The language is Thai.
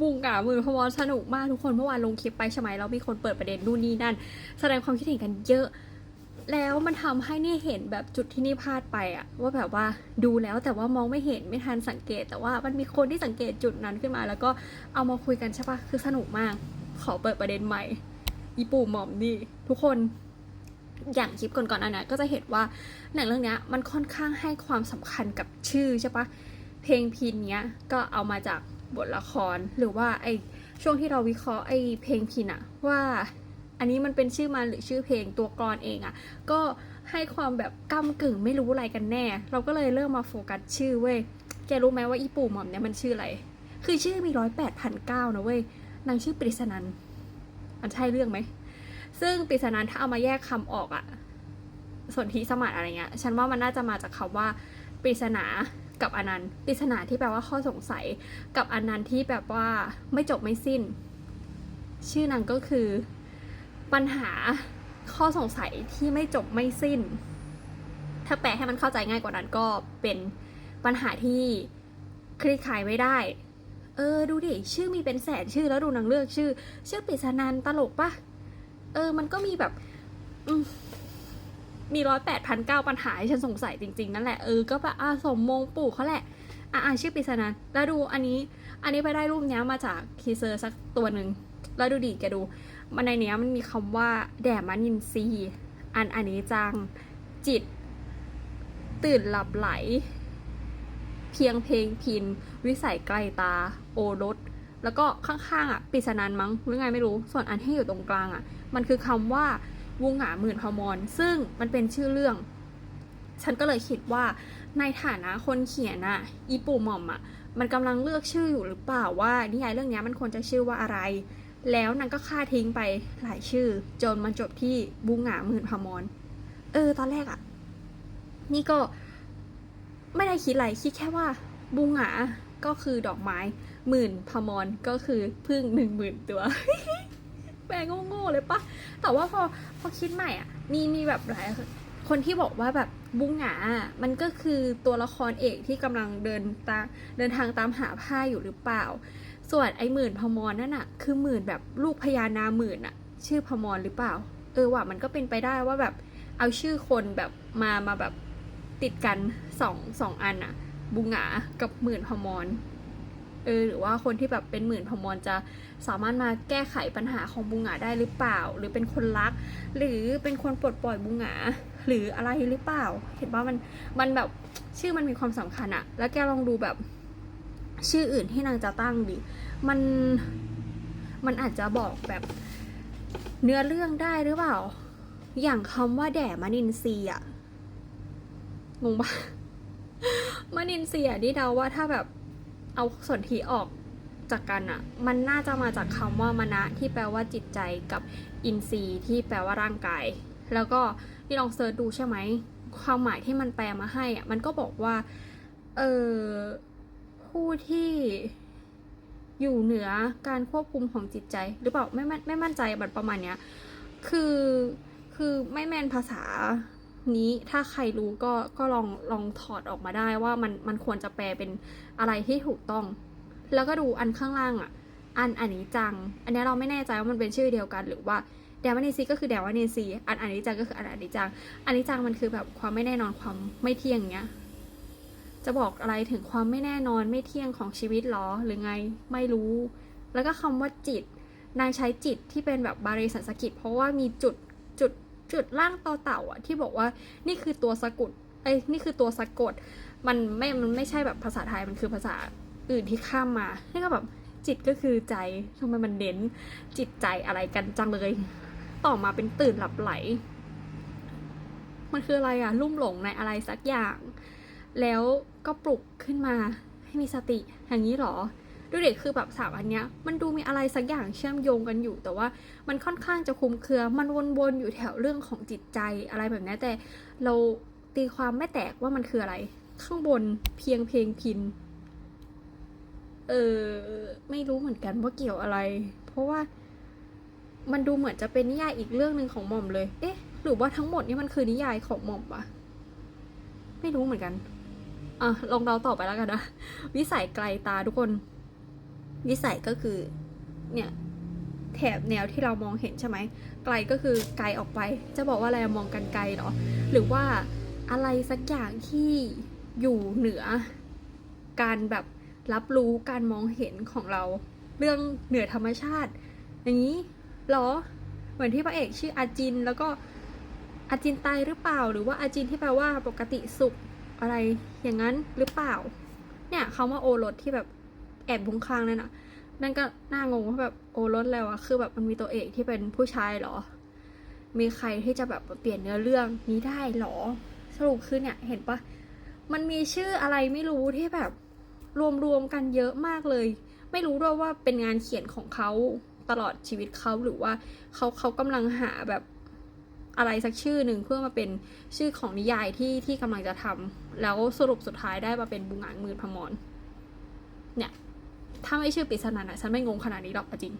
บุงกะมือพมรสนุกมากทุกคนเมื่อวานลงคลิปไปใช่ไหมแล้วมีคนเปิดประเด็นนู่นนี่นั่น แสดงความคิดเห็นกันเยอะ แล้วมันทำให้นี่เห็นแบบจุดที่นี่พลาดไปอะว่าแบบว่าดูแล้วแต่ว่ามองไม่เห็นไม่ทันสังเกต แต่ว่ามันมีคนที่สังเกตจุดนั้นขึ้นมา แล้วก็เอามาคุยกันใช่ปะคือสนุกมาก ขอเปิดประเด็นใหม่ อีปู่หมอมนี่ทุกคนอย่างคลิปก่อนๆอันนี้ยก็จะเห็นว่าหนังเรื่องเนี้ยมันค่อนข้างให้ความสำคัญกับชื่อใช่ปะเพลงพินเนี้ยก็เอามาจาก บทละครหรือว่าไอช่วงที่เราวิเคราะห์ไอเพลงพินอะว่าอันนี้มันเป็นชื่อมันหรือชื่อเพลงตัวกรอนเองอะก็ให้ความแบบก้ากึ่งไม่รู้อะไรกันแน่ เราก็เลยเริ่มมาโฟกัสชื่อเว้ยแกรู้ไหมว่าอีปู่หม่อมเนี่ยมันชื่ออะไร คือชื่อมีร้อยแปดพันเก้านะเว้ยนางชื่อปริศนันมันใช่เรื่องไหมซึ่งปริศนันถ้าเอามาแยกคำออกอะสนธิสมัติอะไรเงี้ยฉันว่ามันน่าจะมาจากคำว่าปริศนา กับอนันต์ปริศนาที่แปลว่าข้อสงสัย กับอนันต์ที่แบบว่าไม่จบไม่สิ้น ชื่อนางก็คือปัญหาข้อสงสัยที่ไม่จบไม่สิ้น ถ้าแปลให้มันเข้าใจง่ายกว่านั้นก็เป็นปัญหาที่คลี่คลายไม่ได้ เออดูดิ ชื่อมีเป็นแสนชื่อแล้วดูนางเลือกชื่อ ชื่อปริศนันตลกปะเออมันก็มีแบบอื มีร้อยแปดพันเก้าปัญหาให้ฉันสงสัยจริงๆ นั่นแหละ เออ ก็แบบอาสมมงปู่เขาแหละ อ่าอ่าชื่อปริศนันแล้วดูอันนี้ อันนี้ไปได้รูปเนี้ยมาจากคีเซอร์สักตัวหนึ่ง แล้วดูดิแกดู มันในเนี้ยมันมีคำว่าแดดมันยินซีอันอันนี้จังจิต ตื่นหลับไหล เพียงเพลงพิน วิสัยไกลตา โอรสแล้วก็ข้างๆอะปิศนันมั้งหรือไงไม่รู้ ส่วนอันที่อยู่ตรงกลางอะ มันคือคำว่า วุงหาหมื่นพมร ซึ่งมันเป็นชื่อเรื่อง ฉันก็เลยคิดว่าในฐานะคนเขียนอะอีปู่หม่อมอะมันกำลังเลือกชื่ออยู่หรือเปล่าว่านิยายเรื่องนี้มันควรจะชื่อว่าอะไร แล้วนางก็ฆ่าทิ้งไปหลายชื่อ จนมันจบที่บุงหงาหมื่นพมร เออ ตอนแรกอะ่ะนี่ก็ไม่ได้คิดอะไรคิดแค่ว่าบุงหงาก็คือดอกไม้หมื่นพมรก็คือพึ่งหนึ่งหมื่นตัว แปลงโง่ๆเลยปะแต่ว่าพอพอคิดใหม่อะ มีมีแบบหลายคนที่บอกว่าแบบบุงหงามันก็คือตัวละครเอกที่กำลังเดินตาเดินทางตามหาผ้าอยู่หรือเปล่า ส่วนไอ้หมื่นพมรนั่นอะคือหมื่นแบบลูกพญานาหมื่นอะชื่อพมรหรือเปล่า เออว่ะมันก็เป็นไปได้ว่าแบบเอาชื่อคนแบบมามาแบบติดกันสองสองอันอะบุงหงากับหมื่นพมร เออหรือว่าคนที่แบบเป็นหมื่นพมรจะสามารถมาแก้ไขปัญหาของบุงหงาได้หรือเปล่า หรือเป็นคนรัก หรือเป็นคนปลดปล่อยบุงหงาหรืออะไรหรือเปล่า เห็นว่ามันมันแบบชื่อมันมีความสำคัญอะแล้วแกลองดูแบบชื่ออื่นที่นางจะตั้งดิมันมันอาจจะบอกแบบเนื้อเรื่องได้หรือเปล่า อย่างคำว่าแด่มานินซีอะงงปะมานินซีอะนี่เดาว่าถ้าแบบ เอาส่วนที่ออกจากกันอะมันน่าจะมาจากคำว่ามณะที่แปลว่าจิตใจกับอินทรีย์ที่แปลว่าร่างกาย แล้วก็นี่ลองเซิร์ชดูใช่ไหมความหมายที่มันแปลมาให้อะมันก็บอกว่าเออผู้ที่อยู่เหนือการควบคุมของจิตใจ หรือเปล่าไม่ไม่ไม่มั่นใจแบบประมาณเนี้ยคือคือไม่แม่นภาษา นี้ถ้าใครรู้ก็ก็ลองลองถอดออกมาได้ว่ามันมันควรจะแปลเป็นอะไรที่ถูกต้อง แล้วก็ดูอันข้างล่างอะ อันอันนี้จัง อันนี้เราไม่แน่ใจว่ามันเป็นชื่อเดียวกันหรือว่าแดวานีซีก็คือแดวานีซีอันอันนี้จังก็คืออันอันนี้จัง อันนี้จังมันคือแบบความไม่แน่นอนความไม่เที่ยงเงี้ยจะบอกอะไรถึงความไม่แน่นอนไม่เที่ยงของชีวิตหรอหรือไงไม่รู้ แล้วก็คำว่าจิต นางใช้จิตที่เป็นแบบบาลีสันสกฤตเพราะว่ามีจุด จุดล่างต่อเต่าอะที่บอกว่านี่คือตัวสะกดเอ้นี่คือตัวสะกด มันไม่ มันไม่ใช่แบบภาษาไทยมันคือภาษาอื่นที่ข้ามมานี่ก็แบบจิตก็คือใจทำไมมันเน้นจิตใจอะไรกันจังเลย ต่อมาเป็นตื่นหลับไหล มันคืออะไรอะลุ่มหลงในอะไรสักอย่าง แล้วก็ปลุกขึ้นมาให้มีสติอย่างนี้หรอ ดูเด็กคือแบบสามอันเนี้ยมันดูมีอะไรสักอย่างเชื่อมโยงกันอยู่ แต่ว่ามันค่อนข้างจะคุมเครือ มันวนๆอยู่แถวเรื่องของจิตใจอะไรแบบนี้แต่เราตีความไม่แตกว่ามันคืออะไร ข้างบนเพียงเพลงพิน เออไม่รู้เหมือนกันว่าเกี่ยวอะไร เพราะว่ามันดูเหมือนจะเป็นนิยายอีกเรื่องหนึ่งของหม่อมเลย เอ๊ะ หรือว่าทั้งหมดนี่มันคือนิยายของหม่อมปะไม่รู้เหมือนกัน อะ ลองเดาต่อไปแล้วกันนะ วิสัยไกลตาทุกคน วิสัยก็คือเนี่ยแถบแนวที่เรามองเห็นใช่ไหมไกลก็คือไกลออกไป จะบอกว่าอะไรมองกันไกลเหรอหรือว่าอะไรสักอย่างที่อยู่เหนือ การแบบรับรู้การมองเห็นของเรา เรื่องเหนือธรรมชาติ อย่างนี้หรอเหมือนที่พระเอกชื่ออาจินแล้วก็อาจินไตหรือเปล่า หรือว่าอาจินที่แปลว่าปกติสุขอะไรอย่างนั้นหรือเปล่า เนี่ยคำว่าโอรสที่แบบ แอบบุ้งคางนั่นน่ะนั่นก็น่างงว่าแบบโอรสแล้วอะคือแบบมันมีตัวเอกที่เป็นผู้ชายเหรอ มีใครที่จะแบบเปลี่ยนเนื้อเรื่องนี้ได้เหรอ สรุปคือเนี่ยเห็นปะมันมีชื่ออะไรไม่รู้ที่แบบรวมๆกันเยอะมากเลย ไม่รู้ด้วยว่าเป็นงานเขียนของเขาตลอดชีวิตเขาหรือว่าเขาเขากำลังหาแบบอะไรสักชื่อหนึ่งเพื่อมาเป็นชื่อของนิยายที่ที่กำลังจะทำแล้วสรุปสุดท้ายได้มาเป็นบุงหานมืดพมรเนี่ย ถ้าไม่ชื่อปริศนานะฉันไม่งงขนาดนี้หรอกจริง